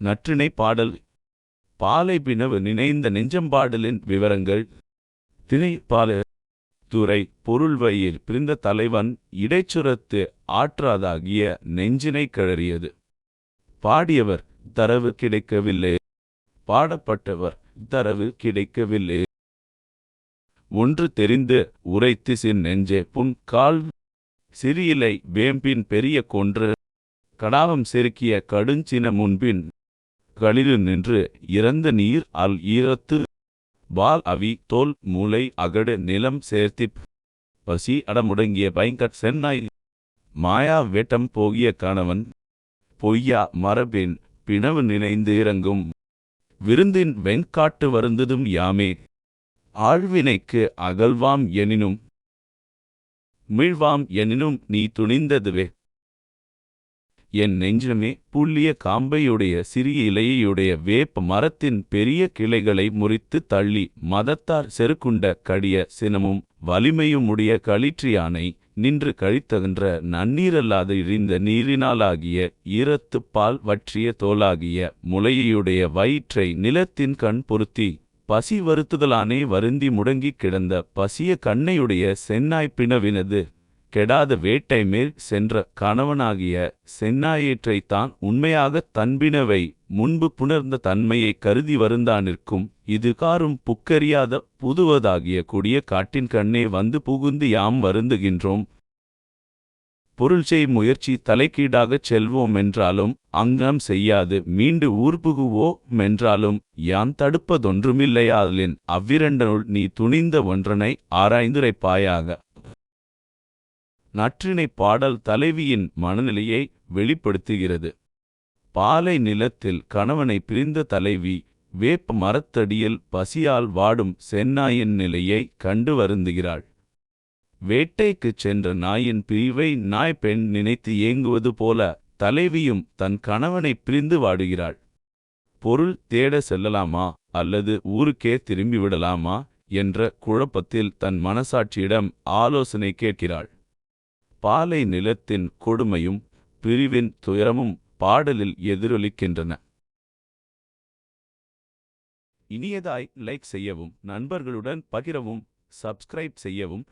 நற்றிணை பாடல். பாலை பினவு நினைந்த நெஞ்சம்பாடலின் விவரங்கள். திணை பால துறை பொருள்வயிர் பிரிந்த தலைவன் இடைச்சுரத்து ஆற்றாதாகிய நெஞ்சினை கிளறியது பாடியவர் தரவு கிடைக்கவில்லை. பாடப்பட்டவர் தரவு கிடைக்கவில்லை. ஒன்று தெரிந்து உரைத்திசின் நெஞ்சே புன் கால். சிறியிலை வேம்பின் பெரிய கொன்று. கடாவம் செருக்கிய கடுஞ்சின முன்பின் களிறு நின்று இறந்த நீர் அல் ஈரத்து பால் அவி தோல் மூளை அகடு நிலம் சேர்த்திப் பசி அடமுடங்கிய பைங்கட் சென்னாய் மாயா வேட்டம் போகிய கணவன் பொய்யா மரபின் பிணவு நினைந்து இறங்கும். விருந்தின் வெண்காட்டு வருந்ததும் யாமே. ஆழ்வினைக்கு அகல்வாம் எனினும் மீழ்வாம் எனினும் நீ துணிந்ததுவே. என் நெஞ்சமே புள்ளிய காம்பையுடைய சிறிய இலையுடைய வேப்ப மரத்தின் பெரிய கிளைகளை முறித்து தள்ளி மதத்தார் செருக்குண்ட கடிய சினமும் வலிமையுமுடைய களிற்றியானை நின்று கழித்தகன்ற நன்னீரல்லாது இழிந்த நீரினாலாகிய ஈரத்துப் பால் வற்றிய தோலாகிய முளையுடைய வயிற்றை நிலத்தின் கண் பொருத்தி பசி வருத்துதலானே வருந்தி முடங்கிக் கிடந்த பசிய கண்ணையுடைய சென்னாய் பிணவினது கெடாத வேட்டை மேல் சென்ற கணவனாகிய செந்நாயேற்றைத்தான் உண்மையாகத் தன்பினவை முன்பு புணர்ந்த தன்மையை கருதி வருந்தானிற்கும் இது காரும் புக்கறியாத புதுவதாகிய கொடிய காட்டின் கண்ணே வந்து புகுந்து யாம் வருந்துகின்றோம். பொருள் செய் முயற்சி தலைக்கீடாகச் செல்வோமென்றாலும் அங்கம் செய்யாது மீண்டு ஊர்புகுவோ மென்றாலும் யான் தடுப்பதொன்றுமில்லையாதலின். அவ்விரண்டனுள் நீ துணிந்த ஒன்றனை ஆராய்ந்துரைப்பாயாக. நற்றினை பாடல் தலைவியின் மனநிலையை வெளிப்படுத்துகிறது. பாலை நிலத்தில் கணவனை பிரிந்த தலைவி வேப்ப மரத்தடியில் பசியால் வாடும் செந்நாயின் நிலையை கண்டு வருந்துகிறாள். வேட்டைக்குச் சென்ற நாயின் பிரிவை நாய் பெண் நினைத்து ஏங்குவது போல தலைவியும் தன் கணவனை பிரிந்து வாடுகிறாள். பொருள் தேட செல்லலாமா அல்லது ஊருக்கே திரும்பிவிடலாமா என்ற குழப்பத்தில் தன் மனசாட்சியிடம் ஆலோசனை கேட்கிறாள். பாலை நிலத்தின் கொடுமையும் பிரிவின் துயரமும் பாடலில் எதிரொலிக்கின்றன. இனியதாய் லைக் செய்யவும் நண்பர்களுடன் பகிரவும் சப்ஸ்கிரைப் செய்யவும்